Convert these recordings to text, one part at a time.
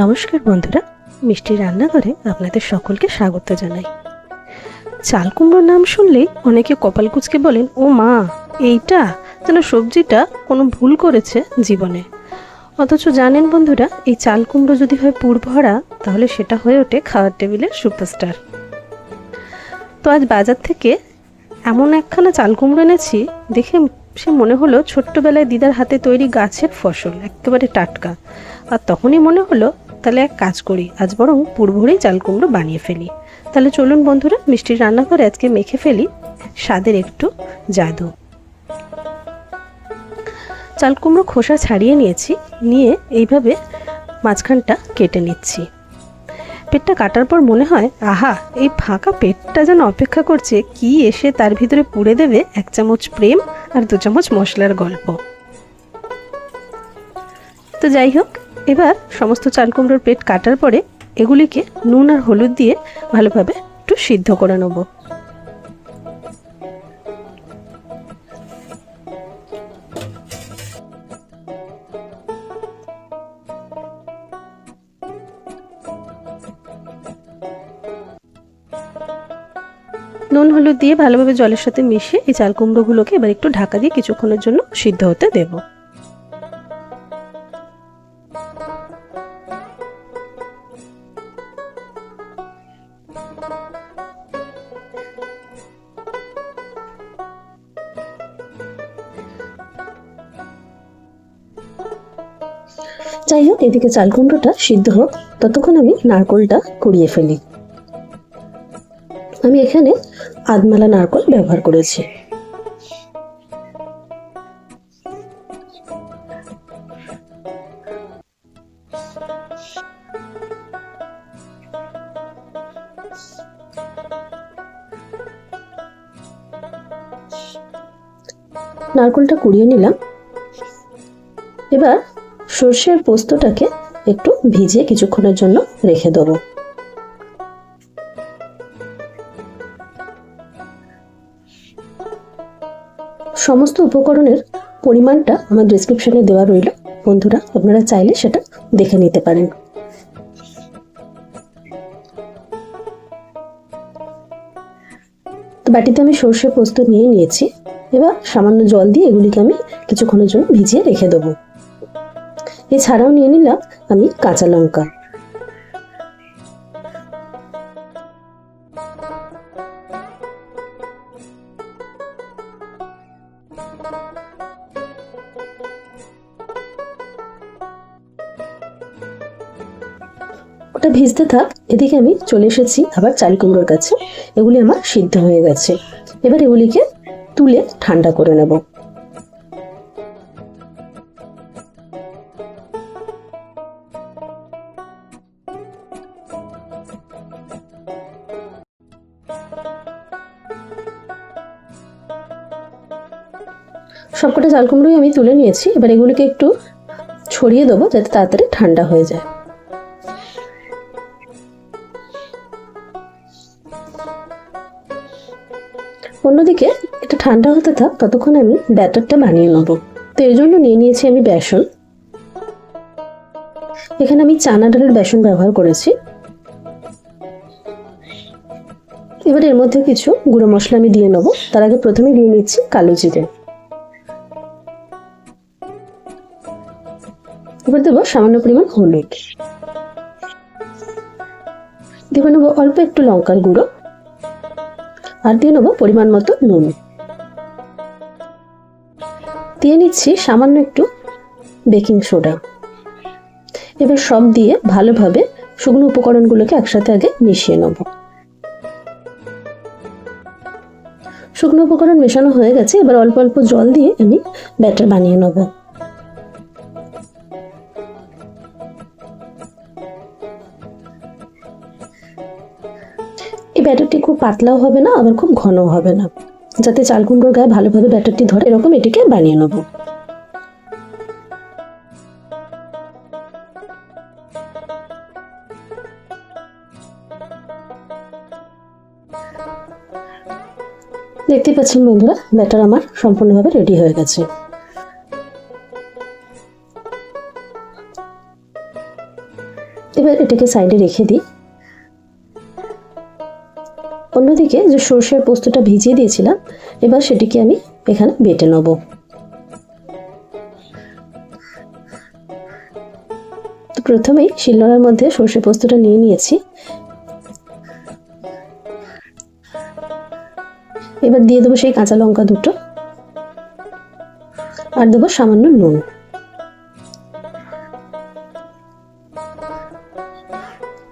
নমস্কার বন্ধুরা, মিষ্টি রান্নাঘরে আপনাদের সকলকে স্বাগত জানাই। চাল কুমড়োর নাম শুনলেই অনেকে কপাল কুচকে বলেন, ও মা, এইটা যেন সবজিটা কোনো ভুল করেছে জীবনে। অথচ জানেন বন্ধুরা, এই চাল কুমড়ো যদি হয় পুর ভরা তাহলে সেটা হয়ে ওঠে খাওয়ার টেবিলের সুপারস্টার। তো আজ বাজার থেকে এমন একখানা চাল কুমড়ো এনেছি, দেখে সে মনে হলো ছোট্টবেলায় দিদার হাতে তৈরি গাছের ফসল, একেবারে টাটকা। আর তখনই মনে হলো, তাহলে এক কাজ করি, আজ বরং পুরভরেই চাল কুমড়ো বানিয়ে ফেলি। তাহলে চলুন বন্ধুরা, মিষ্টির রান্নাঘরে আজকে মেখে ফেলি স্বাদের একটু জাদু। চাল কুমড়ো খোসা ছাড়িয়ে নিয়েছি, নিয়ে এইভাবে মাঝখানটা কেটে নিচ্ছি। পেটটা কাটার পর মনে হয়, আহা, এই ফাঁকা পেটটা যেন অপেক্ষা করছে, কি এসে তার ভিতরে পুড়ে দেবে এক চামচ প্রেম আর দু চামচ মশলার গল্প। তো যাই হোক, এবার সমস্ত চাল কুমড়োর পেট কাটার পরে এগুলিকে নুন আর হলুদ দিয়ে ভালোভাবে একটু সিদ্ধ করে নেব। হলুদ দিয়ে ভালোভাবে জলের সাথে মিশিয়ে এই চাল কুমড়োগুলোকে এবার একটু ঢাকা দিয়ে কিছুক্ষণের জন্য সিদ্ধ হতে দেবো। যাই হোক, এদিকে চাল কুমড়োটা সিদ্ধ হোক। ততক্ষণ আমি নারকোলটা কুড়িয়ে ফেলি। আমি এখানে আদমালা নারকোল ব্যবহার করেছি। নারকোলটা কুড়িয়ে নিলাম। এবার সর্ষের পোস্তটাকে একটু ভিজিয়ে কিছুক্ষণের জন্য রেখে দেবো। সমস্ত উপকরণের পরিমাণটা আমার ডিসক্রিপশনে দেওয়া রইল। বন্ধুরা, আপনারা চাইলে সেটা দেখে নিতে পারেন। বাটিতে আমি সর্ষে পোস্ত নিয়ে নিয়েছি। এবার সামান্য জল দিয়ে এগুলিকে আমি কিছুক্ষণের জন্য ভিজিয়ে রেখে দেবো। এছাড়াও নিয়ে নিলাম আমি কাঁচা লঙ্কা। ওটা ভিজতে থাক, এদিকে আমি চলে এসেছি আবার চাল কুমড়োর কাছে। এগুলি আমার সিদ্ধ হয়ে গেছে। এবার এগুলিকে তুলে ঠান্ডা করে নেব। সবকটা চাল কুমড়োই আমি তুলে নিয়েছি। এবার এগুলিকে একটু ছড়িয়ে দেবো যাতে তাড়াতাড়ি ঠান্ডা হয়ে যায়। ঠান্ডা হতে থাক, ততক্ষণ আমি ব্যাটারটা বানিয়ে নেব। তো এর জন্য নিয়ে নিয়েছি আমি বেসন। এখানে আমি চানা ডালের বেসন ব্যবহার করেছি। এবার এর মধ্যে কিছু গুঁড়ো মশলা আমি দিয়ে নেব। তার আগে প্রথমে দিয়ে নিচ্ছি কালো জিরে। এবার দেবো সামান্য পরিমাণ হলুদ। দেবো নেব অল্প একটু লঙ্কার গুঁড়ো। আর দিয়ে নেব পরিমাণ মতো নুন। দিয়ে নিচ্ছি সামান্য একটু বেকিং সোডা। এবার সব দিয়ে ভালোভাবে শুকনো উপকরণগুলোকে একসাথে আগে মিশিয়ে নেব। শুকনো উপকরণ মেশানো হয়ে গেছে, এবার অল্প অল্প জল দিয়ে আমি ব্যাটার বানিয়ে নেব। এই ব্যাটারটি খুব পাতলাও হবে না, আবার খুব ঘনও হবে না। যাতে চাল গায়ে ভালোভাবে ব্যাটারটি ধরে, এরকম এটিকে বানিয়ে নেব। দেখতে পাচ্ছেন বন্ধুরা, ব্যাটার আমার সম্পূর্ণভাবে রেডি হয়ে গেছে। এবার এটাকে সাইডে রেখে দিই। অন্যদিকে যে সর্ষের পোস্তটা ভিজিয়ে দিয়েছিলাম, এবার সেটিকে আমি এখানে বেটে নেব। প্রথমেই শিলনোড়ার মধ্যে সর্ষে পোস্তটা নিয়ে নিয়েছি। এবার দিয়ে দেবো সেই কাঁচা লঙ্কা দুটো, আর দেবো সামান্য নুন।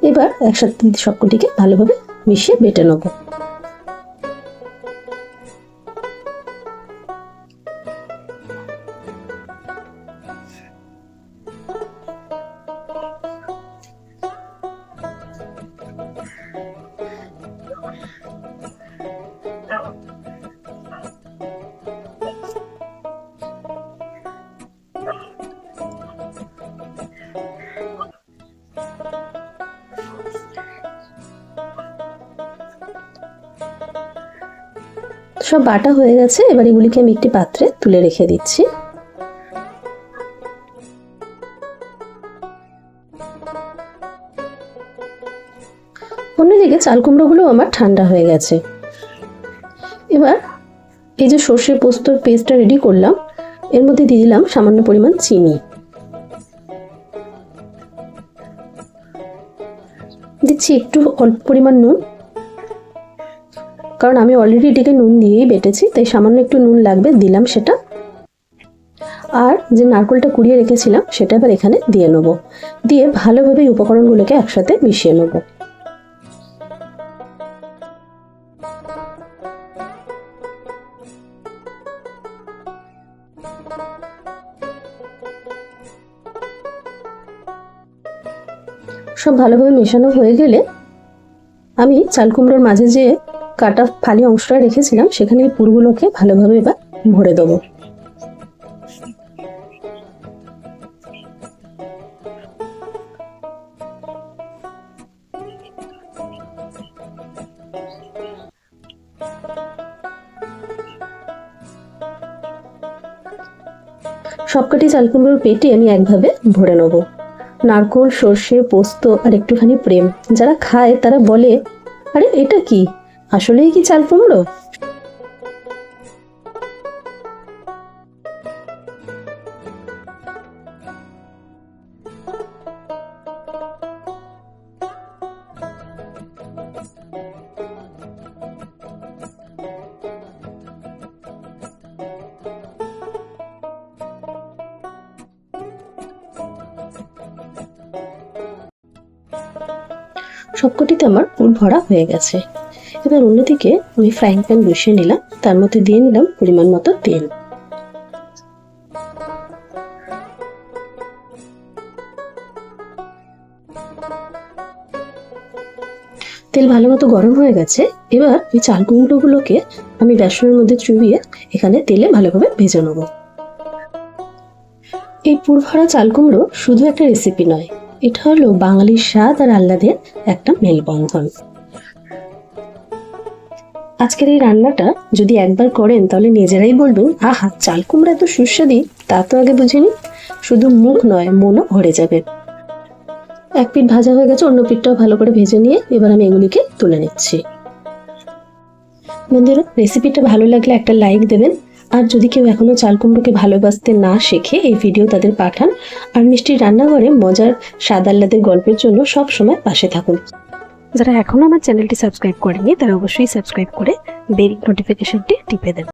এবার একসাথে সবকটিকে ভালোভাবে মিশিয়ে বেটে নেব। সব বাটা হয়ে গেছে, এবার এগুলিকে আমি একটি পাত্রে তুলে রেখে দিচ্ছি। অন্যদিকে চাল কুমড়োগুলো আমার ঠান্ডা হয়ে গেছে। এবার এই যে সর্ষে পোস্তর পেস্টটা রেডি করলাম, এর মধ্যে দিয়ে দিলাম সামান্য পরিমাণ চিনি। দিচ্ছি একটু অল্প পরিমাণ নুন। কারণ আমি অলরেডি এটিকে নুন দিয়েই বেটেছি, তাই সামান্য একটু নুন লাগবে, দিলাম সেটা। আর যে নারকোলটা কুড়িয়ে রেখেছিলাম, সেটা এবার এখানে দিয়ে নেব। দিয়ে ভালোভাবে উপকরণগুলোকে একসাথে মিশিয়ে নেব। সব ভালোভাবে মেশানো হয়ে গেলে আমি চাল কুমড়োর মাঝে যে কাটা ফালি অংশটা রেখেছিলাম, সেখানে এই পুরগুলোকে ভালোভাবে এবার ভরে দেবো। সবকটি চাল কুমড়োর পেটে আমি একভাবে ভরে নেব। নারকোল, সর্ষে, পোস্ত আর একটুখানি প্রেম, যারা খায় তারা বলে, আরে, এটা কি? আসলেই কি চাল কুমড়ো সবকটিতে আমার পুর ভরা হয়ে গেছে। এবার অন্যদিকে আমি ফ্রাইং প্যান বসিয়ে নিলাম। তার মধ্যে দিয়ে নিলাম পরিমাণ মতো তেল। তেল ভালো মতো গরম হয়ে গেছে। এবার ওই চাল কুমড়োগুলোকে আমি বেসনের মধ্যে চুবিয়ে এখানে তেলে ভালোভাবে ভেজে নেব। এই পুর ভরা চাল কুমড়ো শুধু একটা রেসিপি নয়, এটা হলো বাঙালির স্বাদ আর আহ্লাদের একটা মেলবন্ধন। আজকের এই রান্নাটা যদি একবার করেন, তাহলে নিজেরাই বলবেন, আহা, চাল কুমড়া এত সুস্বাদী। তা তো আগে বুঝিনি। শুধু মুখ নয়, মনও ভরে যাবে। এক পিঠ ভাজা হয়ে গেছে, অন্য পিঠটাও ভালো করে ভেজে নিয়ে এবার আমি এগুলিকে তুলে নিচ্ছি। বন্ধুরা রেসিপিটা ভালো লাগলে একটা লাইক দেবেন। আর যদি কেউ এখনও চাল কুমড়োকে ভালোবাসতে না শেখে, এই ভিডিও তাদের পাঠান। আর মিষ্টির রান্নাঘরে মজার স্বাদ আহ্লাদের গল্পের জন্য সব সময় পাশে থাকুন। যারা এখনও আমার চ্যানেলটি সাবস্ক্রাইব করেনি তারা অবশ্যই সাবস্ক্রাইব করে বেল নোটিফিকেশনটি টিপে দেবেন।